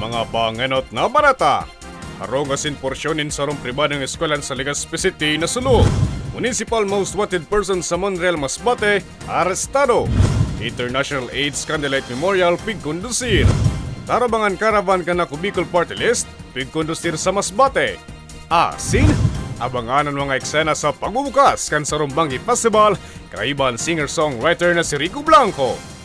mga bangenot na barata. Harong asin porsyonin sa rong pribadong eskwelahan sa Legazpi City na sulo. Municipal Most Wanted Person sa Monreal Masbate, arestado. International AIDS Candlelight Memorial, pigkondusir. Tarabangan Caravan ka na Kubicol Party List, pigkondusir sa Masbate. Asin, abangan ang mga eksena sa pagbubukas kan sa Rumbangi Festival, kaiban singer-songwriter na si Rico Blanco.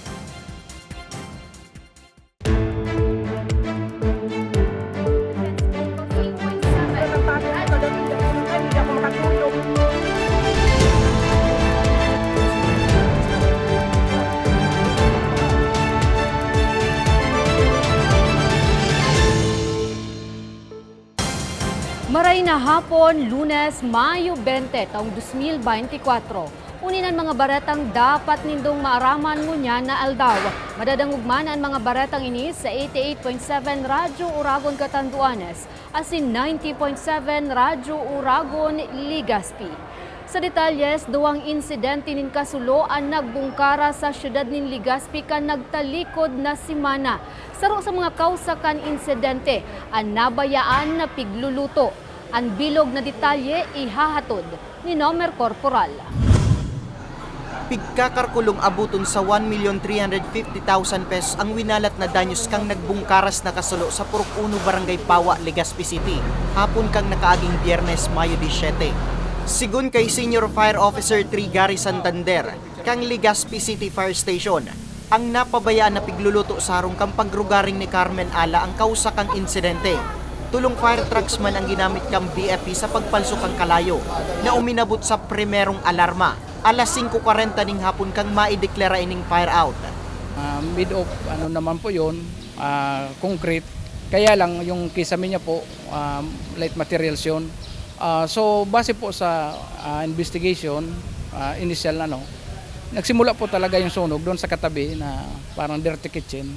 Maray na hapon, lunes, Mayo 20, taong 2024. Uninan mga baretang dapat nindong maaraman mo niya na aldaw. Madadangugman ang mga baretang ini sa 88.7 Radyo Uragon Catanduanes, asin 90.7 Radyo Uragon Ligaspi. Sa detalyes, duwang insidente nin kasulo ang nagbungkara sa syudad nin Ligaspi kan nagtalikod na simana. Saro sa mga kausa kan insidente, ang nabayaan na pigluluto. Ang bilog na detalye ihahatod ni Nomer Corporal. Pigkakarkulong abuton sa 1,350,000 pesos ang winalat na danyos kang nagbungkaras na kasulo sa Purok 1 Barangay Pawa, Legazpi City. Hapon kang nakaaging Biyernes, Mayo 17. Sigun kay Senior Fire Officer 3 Gary Santander, kang Legazpi City Fire Station, ang napabayaan na pigluluto sa harong kang pagrugaring ni Carmen Ala ang kausa kang insidente. Tulong fire trucks man ang ginamit kang BFP sa pagpalsok ang kalayo na uminabot sa primerong alarma. Alas 5.40 ning hapon kang maideklara ining fire out. Ah, mid of ano naman po yun, ah, concrete. Kaya lang yung kisame niya po, um, light materials yun. Ah, so base po sa ah, investigation, ah, initial ano, nagsimula po talaga yung sunog doon sa katabi na parang dirty kitchen.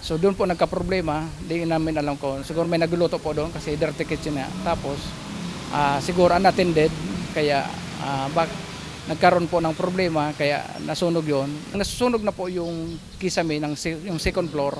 So doon po nagka-problema, di namin alam ko. Siguro may nagluluto po doon kasi dirty kitchen na. Tapos ah, siguro unattended, kaya ah, bak nagkaroon po ng problema kaya nasunog yon. Nasusunog na po yung kisame ng yung second floor.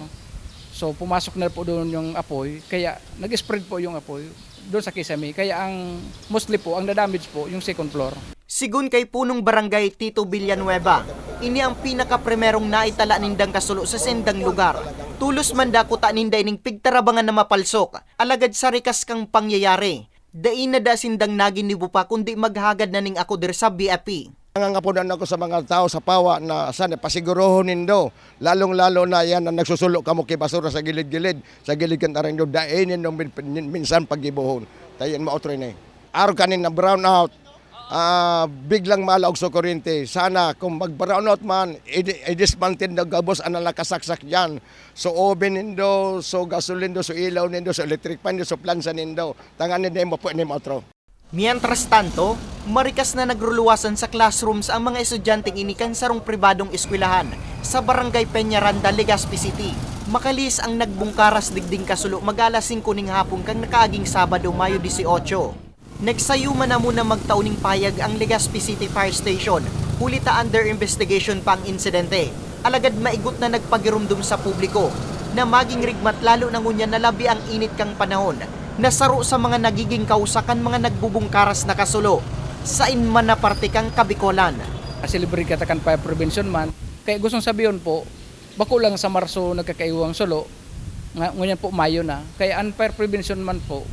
So pumasok na po doon yung apoy kaya nag-spread po yung apoy doon sa kisame. Kaya ang mostly po ang na-damage po yung second floor. Sigun kay punong barangay Tito Villanueva, ini ang pinaka-primerong naitala nindang kasulo sa sendang lugar. Tulos man dako ta ninday ning pigtarabangan na mapalsok, alagad sa rikas kang pangyayari. Dain na da sindang nagin ni Bupa kundi maghagad na ning ako der sa BFP. Nangangapunan ako sa mga tao sa pawa na sana pasigurohon nindo. Lalong-lalo na yan na nagsusulo kamo kay basura sa gilid-gilid. Sa gilid kan tarin do dainin nung min, min- minsan paggibuhon. Tayan mo otro ni. Araw kanin na brown out. Ah, biglang malaog sa kuryente. Sana kung mag-brown out man, i- i-dismantle na gabos ang nakasaksak diyan. So oven nindo, so gasolin so ilaw nindo, so electric pan nindo, so plansa nindo. Tangan nindo mo po ni otro. Mientras tanto, marikas na nagruluwasan sa classrooms ang mga estudyanteng inikan sarong pribadong eskwelahan sa Barangay Peñaranda, Legazpi City. Makalis ang nagbungkaras digding kasulo mag-alas 5 ning hapon kang nakaaging Sabado, Mayo 18. Nagsayuma na muna magtauning payag ang Legazpi City Fire Station. Hulita under investigation pa ang insidente. Alagad maigot na nagpagirumdum sa publiko na maging rigmat lalo na ngunya na labi ang init kang panahon nasaro sa mga nagiging kausakan mga nagbubungkaras na kasulo sa inman na parte kang kabikolan. Celebrate katakan fire prevention month. Kaya gustong sabihin po, bako lang sa Marso nagkakaiwang. Nga, ngunyan po Mayo na. Kaya ang fire prevention month po,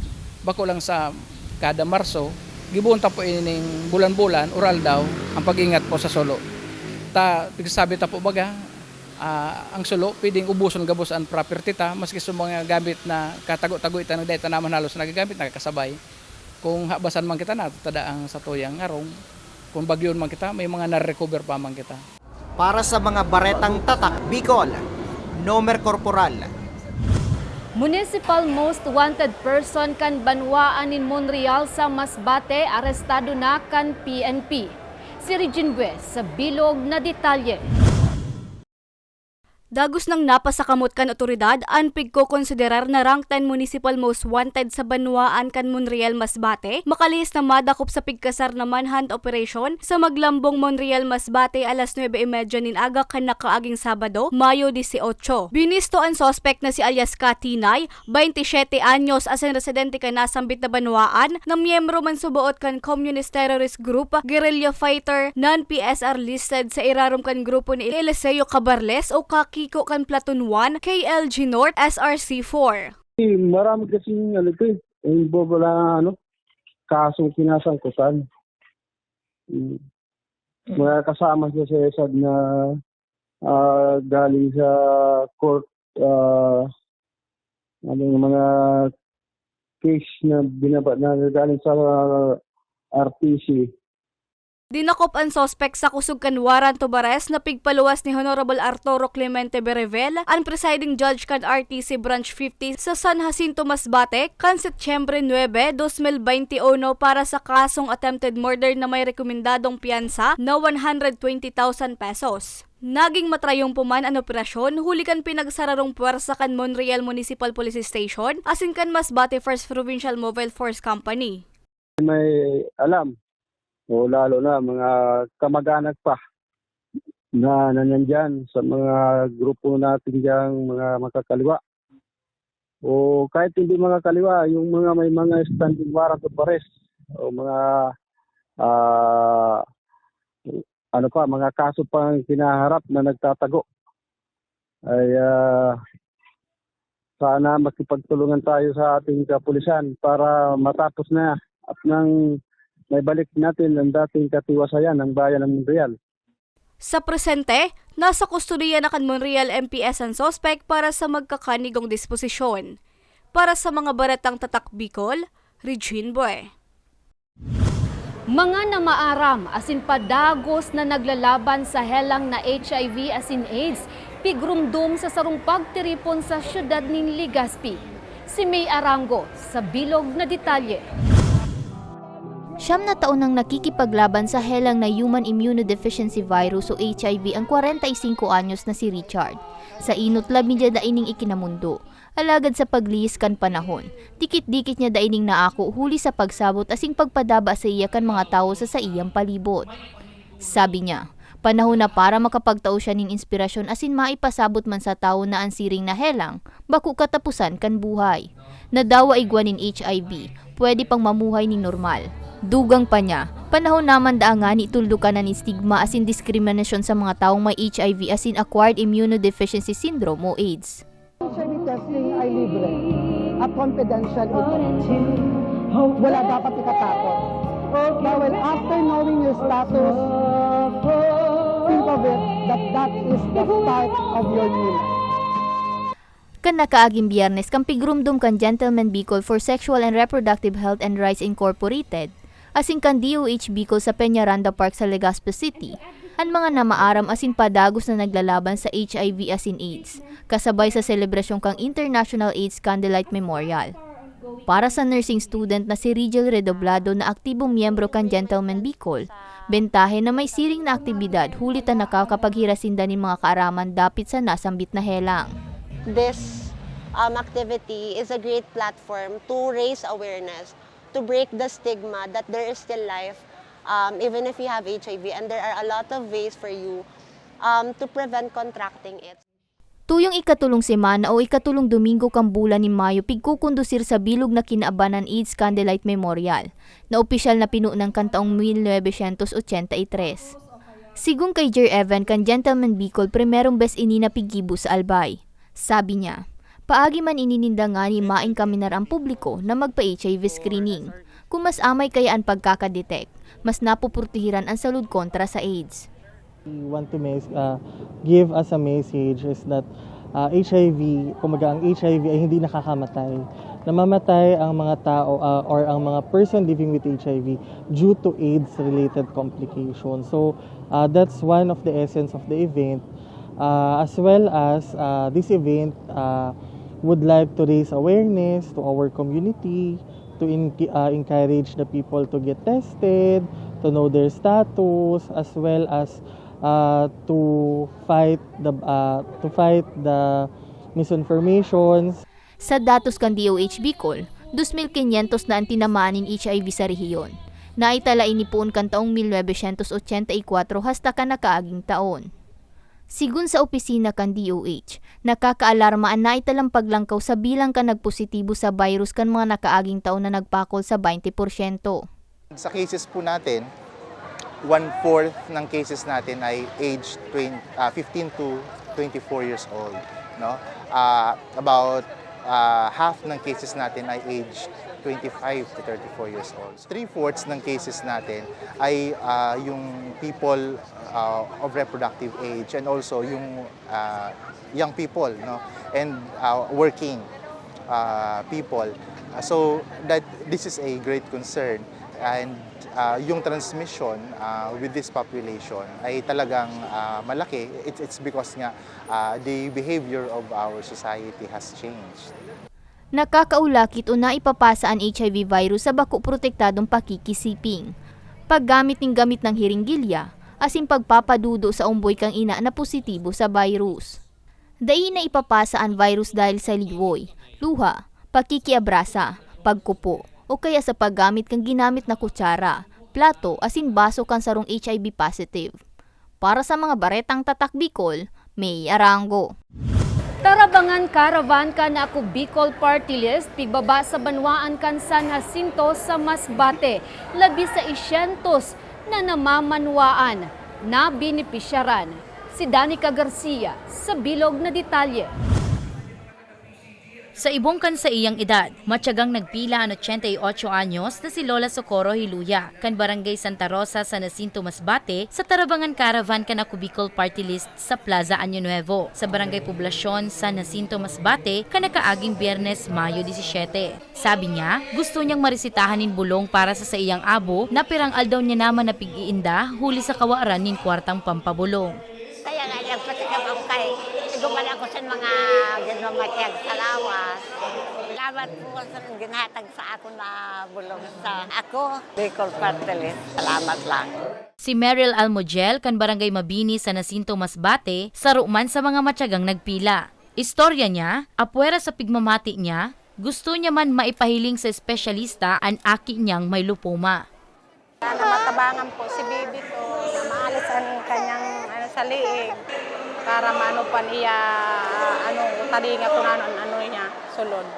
bako lang sa kada Marso, gibunta po ining bulan-bulan, oral daw, ang pag-ingat po sa solo. Ta, sabi ta po baga, ah, ang solo, pwedeng ubuson gabos ang property ta, maski sa mga gamit na katago-tago ita ng data naman halos nagagamit, nakakasabay. Kung habasan man kita na, tada ang sa tuyang ngarong, kung bagyon man kita, may mga na-recover pa man kita. Para sa mga baretang tatak, Bicol, Nomer Corporal, Municipal Most Wanted Person kan banwaan in Monreal sa Masbate arestado na kan PNP. Si Regine Bues sa bilog na detalye. Dagos ng napasakamot kan otoridad, an pigko konsiderar na rank 10 municipal most wanted sa Banwaan kan Monreal Masbate, makalis na madakop sa pigkasar na manhunt operation sa maglambong Monreal Masbate alas 9.30 nin aga kan nakaaging Sabado, Mayo 18. Binisto ang suspect na si alias Katinay, 27 anyos as ang residente kan nasambit na Banwaan, na miyembro man subuot kan Communist Terrorist Group, guerrilla fighter, non-PSR listed sa irarom kan grupo ni Eliseo Cabarles o Kakiko kan Platoon 1, KLG North, SRC-4. Eh, marami kasing ano ito eh. Involved wala ano, kasong kinasangkutan. Mm. Mga kasama siya sa ESAD na ah, galing sa court ah, ano yung mga case na binaba na galing sa ah, RTC. Dinakop ang sospek sa kusog kan Waran Tobares na pigpaluwas ni Honorable Arturo Clemente Berevel, ang presiding judge kan RTC Branch 50 sa San Jacinto Masbate, kan Setyembre 9, 2021 para sa kasong attempted murder na may rekomendadong piyansa na 120,000 pesos. Naging matrayong puman ang operasyon, huli kan pinagsararong puwersa kan Monreal Municipal Police Station, asin kan Masbate First Provincial Mobile Force Company. May alam o lalo na mga kamag-anak pa na nanandyan sa mga grupo natin diyang mga makakaliwa. O kahit hindi mga kaliwa, yung mga may mga standing warrant of arrest o mga ah, ano pa, mga kaso pang kinaharap na nagtatago. Ay ah, sana makipagtulungan tayo sa ating kapulisan para matapos na at nang may balik natin ang dating katiwasayan ng bayan ng Montreal. Sa presente, nasa kustodiya na kan Monreal MPS ang sospek para sa magkakanigong disposisyon. Para sa mga baratang tatak Bicol, Regine Boy. Mga namaaram asin padagos na naglalaban sa helang na HIV asin AIDS, pigrumdum sa sarong pagtiripon sa syudad ning Legazpi. Si May Arango sa bilog na detalye. Siyam na taon nang nakikipaglaban sa helang na human immunodeficiency virus o HIV ang 45 anyos na si Richard. Sa inot labi niya daining ikinamundo. Alagad sa paglihis kan panahon, dikit-dikit niya daining naako huli sa pagsabot asing pagpadaba sa iya kan mga tao sa sa iyang palibot. Sabi niya, panahon na para makapagtao siya ning inspirasyon asin maipasabot man sa tao na ang siring na helang, baku katapusan kan buhay. Nadawa igwanin HIV, pwede pang mamuhay ni normal. Dugang pa niya, panahon naman daangan ituldukan na ni stigma asin diskriminasyon sa mga taong may HIV asin acquired immunodeficiency syndrome o AIDS. HIV testing ay libre at confidential ito. Wala dapat ikatakot. Dahil after knowing your status, think of it that that is the start of your new life. Kan nakaaging biyernes kang pigrumdum kan Gentleman Bicol for Sexual and Reproductive Health and Rights Incorporated, asing kan DOH Bicol sa Peñaranda Park sa Legazpi City, ang mga namaaram asin padagos na naglalaban sa HIV asin AIDS, kasabay sa selebrasyon kang International AIDS Candlelight Memorial. Para sa nursing student na si Rigel Redoblado na aktibong miyembro kan Gentleman Bicol, bentahe na may siring na aktibidad hulitan nakakapaghirasinda ni mga kaaraman dapit sa nasambit na helang. this um, activity is a great platform to raise awareness, to break the stigma that there is still life um, even if you have HIV, and there are a lot of ways for you um, to prevent contracting it. Tuyong ikatulong semana o ikatulong Domingo kang bulan ni Mayo pigkukundusir sa bilog na kinaabanan AIDS Candlelight Memorial na opisyal na pinuo ng kantaong 1983. Sigong kay Jer Evan kan Gentleman Bicol primerong best ini na pigibo sa Albay. Sabi niya, paagi man inininda nga ni maing kaminar ang publiko na magpa-HIV screening. Kung mas amay kaya ang pagkakadetect, mas napupurtihiran ang salud kontra sa AIDS. We want to mes- uh, give us a message is that uh, HIV, kumaga ang HIV ay hindi nakakamatay. Namamatay ang mga tao uh, or ang mga person living with HIV due to AIDS-related complications. So uh, that's one of the essence of the event. Uh, as well as uh, this event uh, would like to raise awareness to our community, to in- uh, encourage the people to get tested, to know their status, as well as uh, to fight the uh, to fight the misinformations Sa datos kan DOH Bicol, 2,500 na ang tinamaan HIV sa rehiyon. Naitala inipuon kan taong 1984 hasta ka nakaaging taon. Sigun sa opisina kan DOH, nakakaalarma ang naitalang paglangkaw sa bilang ka nagpositibo sa virus kan mga nakaaging taon na nagpakol sa 20%. Sa cases po natin, one-fourth ng cases natin ay age 20, ah, 15 to 24 years old. No? Ah, about ah, half ng cases natin ay age 25 to 34 years old. Three-fourths ng cases natin ay ah, yung people ah, of reproductive age and also yung ah, young people no? and ah, working uh, people. Uh, so that this is a great concern and uh, yung transmission uh, with this population ay talagang uh, malaki. It's, it's because nga uh, the behavior of our society has changed. Nakakaulakit o naipapasa ang HIV virus sa bako protektadong pakikisiping. Paggamit ng gamit ng hiringgilya, asin pagpapadudo sa umboy kang ina na positibo sa virus. Dai na ipapasa ang virus dahil sa liwoy, luha, pakikiabrasa, pagkupo, o kaya sa paggamit kang ginamit na kutsara, plato, asin baso kan sarong HIV positive. Para sa mga baretang tatak Bicol, may arango. Tarabangan Caravan ka na ako Bicol Party List, pigbaba sa Banwaan kan San Jacinto sa Masbate, labi sa isyentos na namamanwaan na binipisyaran. Si Danica Garcia sa bilog na detalye. Sa ibong kan sa iyang edad, matyagang nagpila ang 88 anyos na si Lola Socorro Hiluya, kan Barangay Santa Rosa sa Nacinto Masbate, sa Tarabangan Caravan kan Bicol Party List sa Plaza Año Nuevo, sa Barangay Poblasyon sa Nacinto Masbate, kan nakaaging Biyernes, Mayo 17. Sabi niya, gusto niyang marisitahan nin bulong para sa sa iyang abo na pirang aldaw niya naman na pig-iinda huli sa kawaran nin kwartang pampabulong. Kaya nga, nagpatikap ako kay Iguman ako sa mga ginamatiyag sa lawas. Salamat po sa ginhatag sa ako na bulong sa ako. Bicol Partelis. Salamat lang. Si Meryl Almogel kan Barangay Mabini sa Nacinto Masbate, saruman sa mga matyagang nagpila. Istorya niya, apwera sa pigmamati niya, gusto niya man maipahiling sa espesyalista ang aki niyang may lupoma. Sana matabangan po si baby ko maalis ang kanyang ano, sa liig para maano pa niya ano talinga kung ano, ano niya sulod.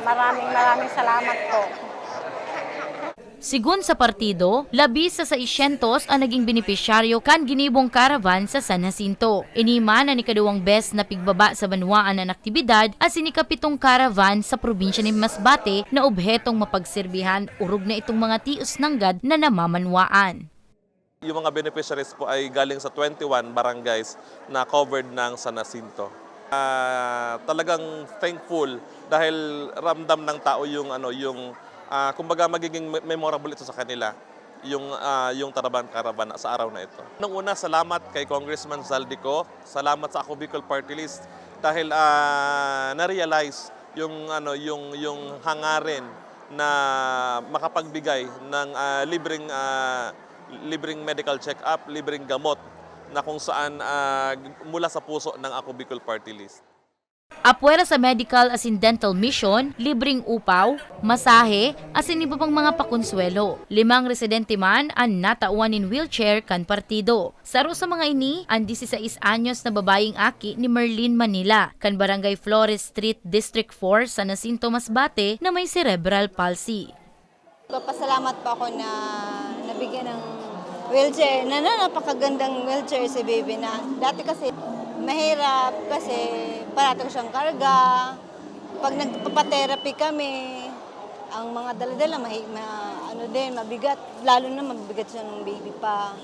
Maraming maraming salamat po. Sigun sa partido, labis sa 600 ang naging benepisyaryo kan ginibong caravan sa San Jacinto. Inima na ni kaduwang best na pigbaba sa banwaan ng aktibidad at sinikapitong caravan sa probinsya ni Masbate na obhetong mapagserbihan urog na itong mga tios ng gad na namamanwaan. Yung mga beneficiaries po ay galing sa 21 barangays na covered ng San Jacinto. Ah, talagang thankful dahil ramdam ng tao yung ano yung ah, kumbaga magiging me- memorable ito sa kanila yung ah, yung Taraban Caravan sa araw na ito. Nung una salamat kay Congressman Zaldico, salamat sa Ako Party List dahil ah, na-realize yung ano yung yung hangarin na makapagbigay ng ah, libreng ah, libreng medical check-up, libreng gamot na kung saan ah, mula sa puso ng Ako Bicol Party List. Apwera sa medical as in dental mission, libreng upaw, masahe, as in iba pang mga pakonsuelo. Limang residente man ang natauan in wheelchair kan partido. Saro sa mga ini, ang 16 anyos na babayeng aki ni Merlin Manila, kan Barangay Flores Street, District 4 sa Nacinto Masbate na may cerebral palsy. Papasalamat po ako na nabigyan ng wheelchair, na, na napakagandang wheelchair si baby na. Dati kasi mahirap kasi parato ko siyang karga. Pag nagpapatherapy kami, ang mga daladala, mahi, ma, ano din, mabigat. Lalo na mabigat siya ng baby pa.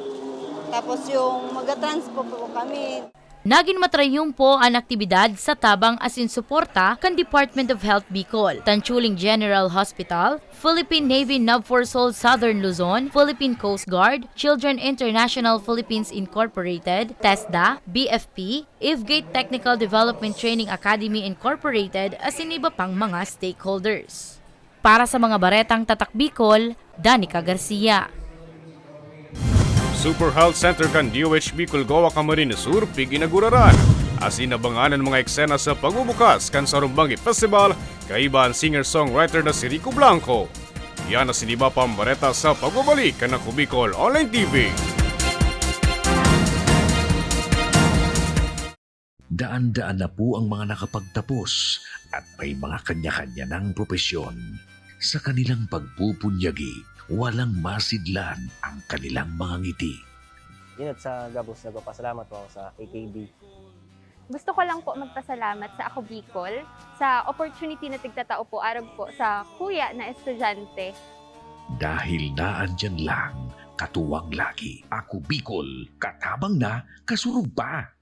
Tapos yung mag-transport po kami, Naging matrayumpo ang aktibidad sa tabang asin suporta kan Department of Health Bicol, Tanchuling General Hospital, Philippine Navy Navforsol Southern Luzon, Philippine Coast Guard, Children International Philippines Incorporated, TESDA, BFP, Ifgate Technical Development Training Academy Incorporated asin iba pang mga stakeholders. Para sa mga baretang tatak Bicol, Danica Garcia. Super Health Center kan DOHB Kulgawa Camarines Sur pig inaguraran. As inabangan ang mga eksena sa pagbubukas kan Sarumbangi Festival, kaiba ang singer-songwriter na si Rico Blanco. Yan na siniba pambareta sa pagbabalik kan ng Kubicol Online TV. Daan-daan na po ang mga nakapagtapos at may mga kanya-kanya ng propesyon. Sa kanilang pagpupunyagi, walang masidlan ang kanilang mga ngiti. Inat sa Gabos, nagpapasalamat po ako sa AKB. Gusto ko lang po magpasalamat sa Ako Bicol sa opportunity na tigtatao po arag po sa kuya na estudyante. Dahil naandyan lang, katuwang lagi. Ako Bicol, katabang na, kasurug pa.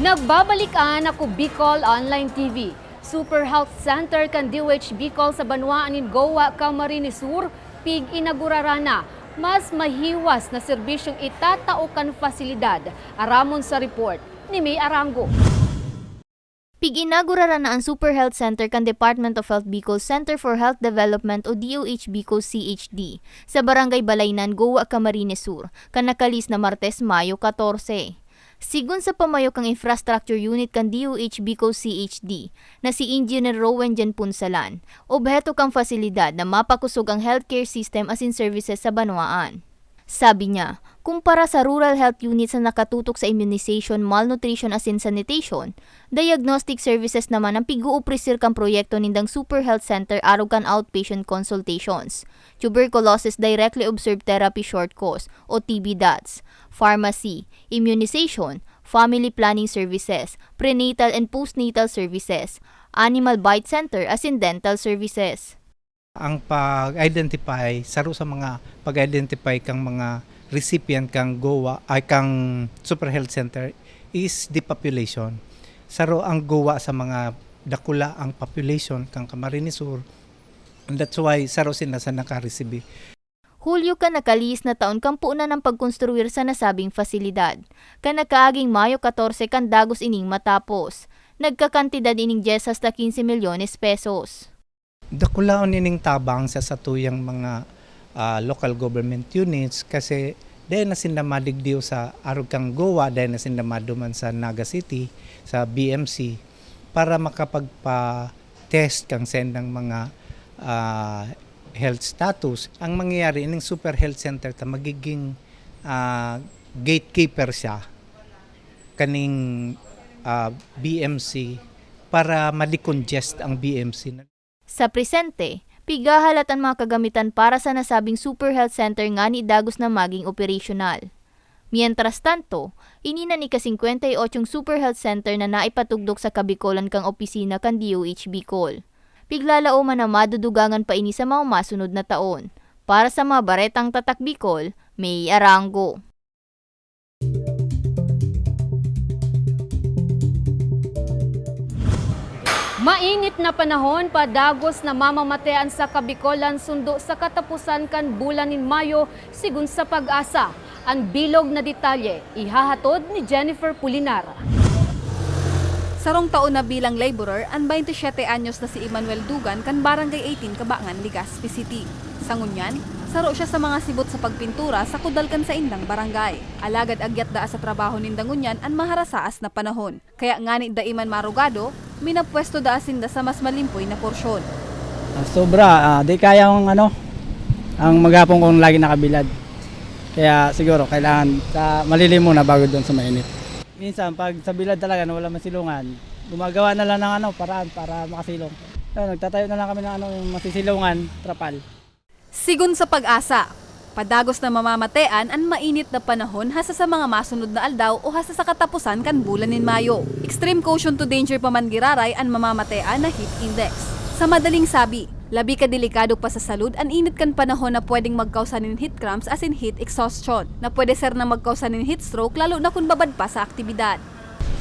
Nagbabalikan ako Bicol Online TV. Super Health Center kan DOH Bicol sa Banwaan in Goa, Camarines Sur, pig inagurarana. Mas mahiwas na serbisyong itatao kan fasilidad. Aramon sa report ni May Arango. Pig-inagurara na ang Super Health Center kan Department of Health Bicol Center for Health Development o DOH Bicol CHD sa Barangay Balaynan, Goa, Camarines Sur, kanakalis na Martes, Mayo 14. Sigun sa pamayok ang infrastructure unit kan DOH Bicol CHD na si Engineer Rowan Jan Punsalan, obheto kang fasilidad na mapakusog ang healthcare system as in services sa Banwaan. Sabi niya, kumpara sa rural health units na nakatutok sa immunization, malnutrition as in sanitation, diagnostic services naman ang pig-uuprisir kang proyekto nindang Super Health Center arugan outpatient consultations, tuberculosis directly observed therapy short course o TB DATS, pharmacy, immunization, family planning services, prenatal and postnatal services, animal bite center as in dental services. ang pag-identify saro sa mga pag-identify kang mga recipient kang GOA ay kang Super Health Center is the population. Saro ang GOA sa mga dakula ang population kang Camarines Sur. And that's why saro sila sa nakareceive. Hulyo ka nakalis na taon kang puuna ng pagkonstruir sa nasabing fasilidad. Kanakaaging Mayo 14 kan dagos ining matapos. Nagkakantidad ining 10 hasta 15 milyones pesos. Dakulaon nining tabang sa satuyang mga ah, local government units kasi dahil na sila madigdiw sa arog kang Goa, dahil na sila maduman sa Naga City, sa BMC, para makapagpa-test kang sendang mga ah, health status. Ang mangyayari ining Super Health Center ta magiging ah, gatekeeper siya kaning ah, BMC para ma-decongest ang BMC. Sa presente, pigahalat ang mga kagamitan para sa nasabing Super Health Center nga ni Dagos na maging operasyonal. Mientras tanto, inina ni ka-58 Super Health Center na naipatugdok sa Kabikolan kang opisina kan DOH Bicol. Piglalao man na madudugangan pa ini sa mga masunod na taon. Para sa mga baretang tatak Bicol, may Arango. Mainit na panahon padagos na mamamatean sa Kabikolan sundo sa katapusan kan bulan ni Mayo sigun sa pag-asa. Ang bilog na detalye ihahatod ni Jennifer Pulinar. Sarong taon na bilang laborer, ang 27 anyos na si Emmanuel Dugan kan Barangay 18 Kabangan, Legazpi City. Sa ngunyan, saro siya sa mga sibot sa pagpintura sa kudalkan sa indang barangay. Alagad agyat daa sa trabaho nindang ngunyan ang maharasaas na panahon. Kaya ngani da iman marugado, minapwesto da sinda sa mas malimpoy na porsyon. Sobra, ah, di kaya ang ano, ang maghapon kung lagi nakabilad. Kaya siguro kailangan sa malilim muna bago doon sa mainit. Minsan pag sa bilad talaga na wala masilungan, gumagawa na lang ng ano, paraan para makasilong. Ayun, nagtatayo na lang kami ng ano, masisilungan, trapal. Sigun sa pag-asa, padagos na mamamatean ang mainit na panahon hasa sa mga masunod na aldaw o hasa sa katapusan kan bulan nin Mayo. Extreme caution to danger pa man giraray ang mamamatean na heat index. Sa madaling sabi, labi ka delikado pa sa salud ang init kan panahon na pwedeng magkausa nin heat cramps as in heat exhaustion, na pwede ser na magkausa nin heat stroke lalo na kung babad pa sa aktibidad.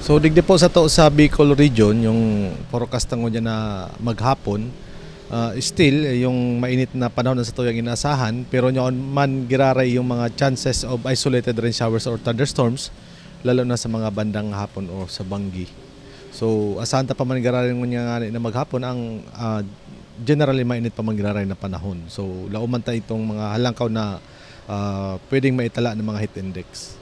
So digdi po sa to sa Bicol region yung forecast ng niya na maghapon uh, still yung mainit na panahon na sa tuyang inaasahan pero nyon man giraray yung mga chances of isolated rain showers or thunderstorms lalo na sa mga bandang hapon o sa Bangi. So asahan ta pa man giraray ngunya nga na maghapon ang uh, generally mainit pa man giraray na panahon. So lauman ta itong mga halangkaw na uh, pwedeng maitala ng mga heat index.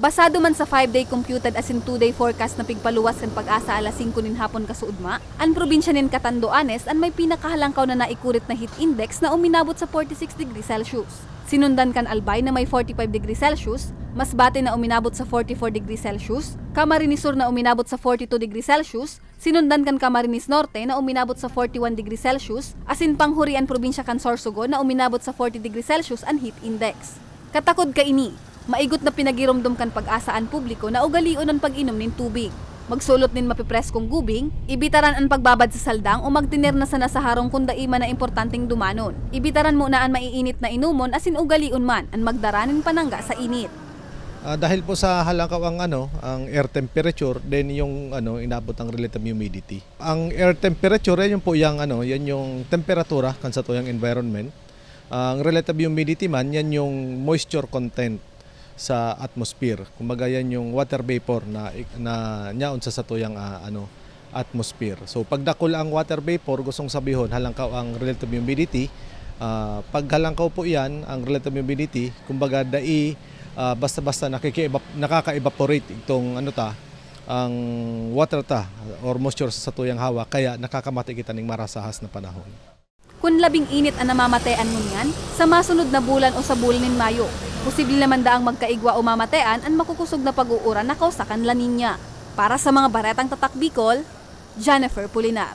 Basado man sa 5-day computed as in 2-day forecast na pigpaluwas kan pag-asa alas 5 nin hapon kasuudma, ang probinsya nin Catanduanes an may pinakahalangkaw na naikurit na heat index na uminabot sa 46 degrees Celsius. Sinundan kan Albay na may 45 degrees Celsius, Masbate na uminabot sa 44 degrees Celsius, Camarines Sur na uminabot sa 42 degrees Celsius, sinundan kan Camarines Norte na uminabot sa 41 degrees Celsius, asin panghurian probinsya kan Sorsogon na uminabot sa 40 degrees Celsius ang heat index. Katakod ka ini, maigot na pinagiromdom kan pag-asaan publiko na ugalion ang pag-inom nin tubig. Magsulot nin mapipreskong gubing, ibitaran ang pagbabad sa saldang o magtiner na sa nasaharong kung daima na importanteng dumanon. Ibitaran mo na ang maiinit na inumon asin ugalion man ang magdaranin panangga sa init. Ah, dahil po sa halangkaw ang ano, ang air temperature, then yung ano inabot ang relative humidity. Ang air temperature yung po yung ano, yan yung temperatura kan sa tuyang environment. Ang relative humidity man yan yung moisture content sa atmosphere. Kumbaga yan yung water vapor na na nyaon sa satuyang ah, ano atmosphere. So pag dakol ang water vapor, gustong sabihon halangkaw ang relative humidity. Ah, pag halangkaw po yan, ang relative humidity, kumbaga dai ah, basta-basta nakaka-evaporate itong ano ta ang water ta or moisture sa satuyang hawa kaya nakakamati kita ning marasahas na panahon. Kung labing init ang namamatean mo niyan, sa masunod na bulan o sa bulan nin Mayo, posible naman daang magkaigwa o mamatean ang makukusog na pag-uura na kausakan La Nina. Para sa mga baretang tatak Bicol, Jennifer Pulinar.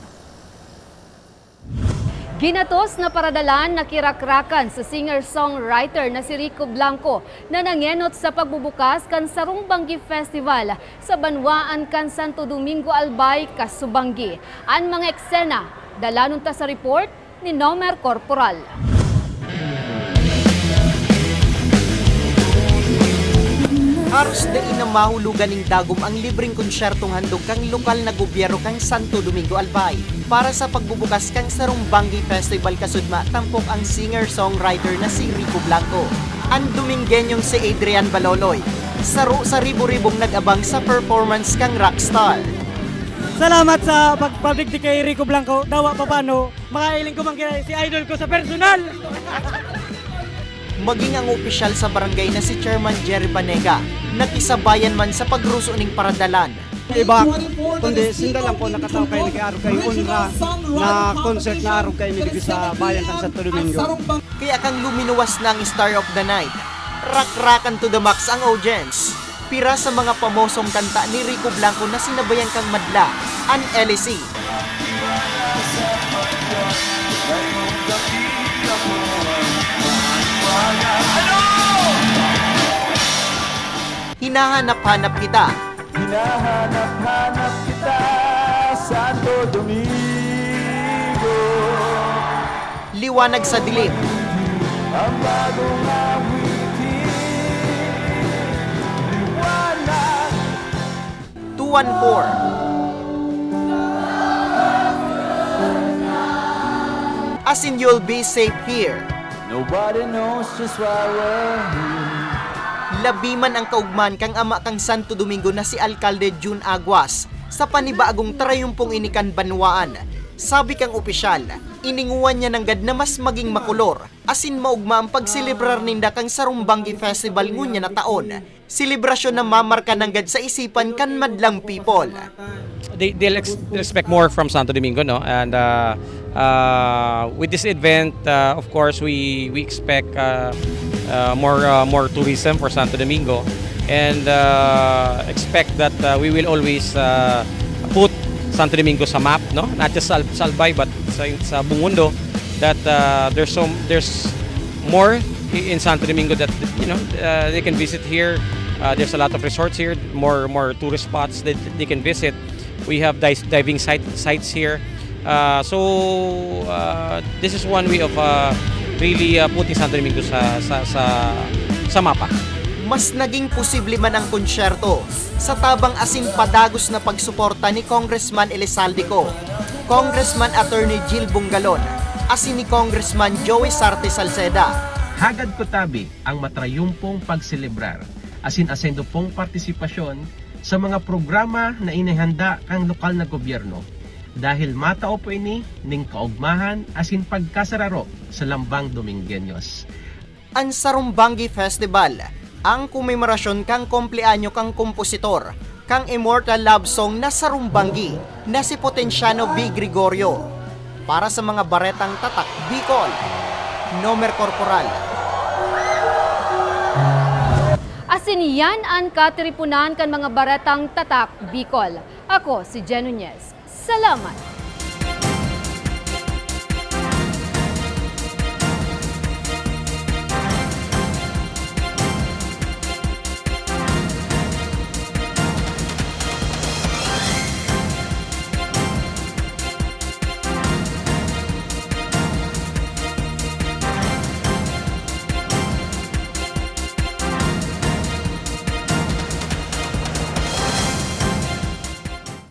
Ginatos na paradalan na kirakrakan sa singer-songwriter na si Rico Blanco na nangenot sa pagbubukas kan Sarong Banggi Festival sa Banwaan kan Santo Domingo Albay, Kasubanggi. Ang mga eksena, dalanon ta sa report ni Nomer Corporal. Haros dai na mahulugan ning dagom ang libreng konsyertong handog kang lokal na gobyerno kang Santo Domingo Albay. Para sa pagbubukas kang Sarong Festival kasudma tampok ang singer-songwriter na si Rico Blanco. Ang Domingenyong si Adrian Baloloy. Saro sa ribo-ribong nag-abang sa performance kang rockstar. Salamat sa pagpabigti kay Rico Blanco. Dawa pa paano, makailing ko man si idol ko sa personal. Maging ang opisyal sa barangay na si Chairman Jerry Banega, nakisabayan man sa pagruso ning paradalan. Iba, kundi sinda lang po nakataw kayo nag-araw kayo unra na concert na araw kayo niligi sa bayan ng Santo Domingo. Kaya kang luminuwas ang Star of the Night. Rak-rakan to the max ang audience. Pira sa mga pamosong kanta ni Rico Blanco na sinabayan kang madla, an LEC. Hinahanap-hanap kita. Hinahanap-hanap kita, Santo Domingo. Liwanag sa dilim. Ang bagong awitin, liwanag. 214. As in you'll be safe here. Nobody knows just why we're here. Labiman ang kaugman kang ama kang Santo Domingo na si Alcalde June Aguas sa panibagong trayumpong inikan banwaan. Sabi kang opisyal, ininguan niya ng gad na mas maging makulor, asin maugma ang pagselebrar ninda kang Sarumbanggi Festival ngunya na taon. Selebrasyon na mamarka ng gad sa isipan kan madlang people. they they'll ex- they'll expect more from Santo Domingo, no? And uh, Uh, with this event, uh, of course, we we expect uh, uh, more uh, more tourism for Santo Domingo, and uh, expect that uh, we will always uh, put Santo Domingo sa map, no? Not just sa, Al- sa Albay, but sa, sa buong mundo. That uh, there's so there's more in Santo Domingo that you know uh, they can visit here. Uh, there's a lot of resorts here, more more tourist spots that they can visit. We have dive, diving site, sites here. Uh, so uh, this is one way of uh, really uh, putting Santo Domingo sa sa sa, sa mapa. Mas naging posible man ang konsyerto sa tabang asin padagos na pagsuporta ni Congressman Elisaldico, Congressman Attorney Jill Bungalon, asin ni Congressman Joey Sarte Salceda, Hagad ko tabi ang matrayumpong pagselebrar asin asendo pong partisipasyon sa mga programa na inihanda ang lokal na gobyerno dahil matao po ini ning kaugmahan asin pagkasararo sa lambang Domingueños. ang Sarumbangi Festival, ang komemorasyon kang kompleanyo kang kompositor, kang immortal love song na Sarumbangi na si Potenciano B. Gregorio. Para sa mga baretang tatak, Bicol, Nomer Corporal, Asin yan ang katripunan kan mga baretang tatak Bicol. Ako si Jen Nunez. Salamat!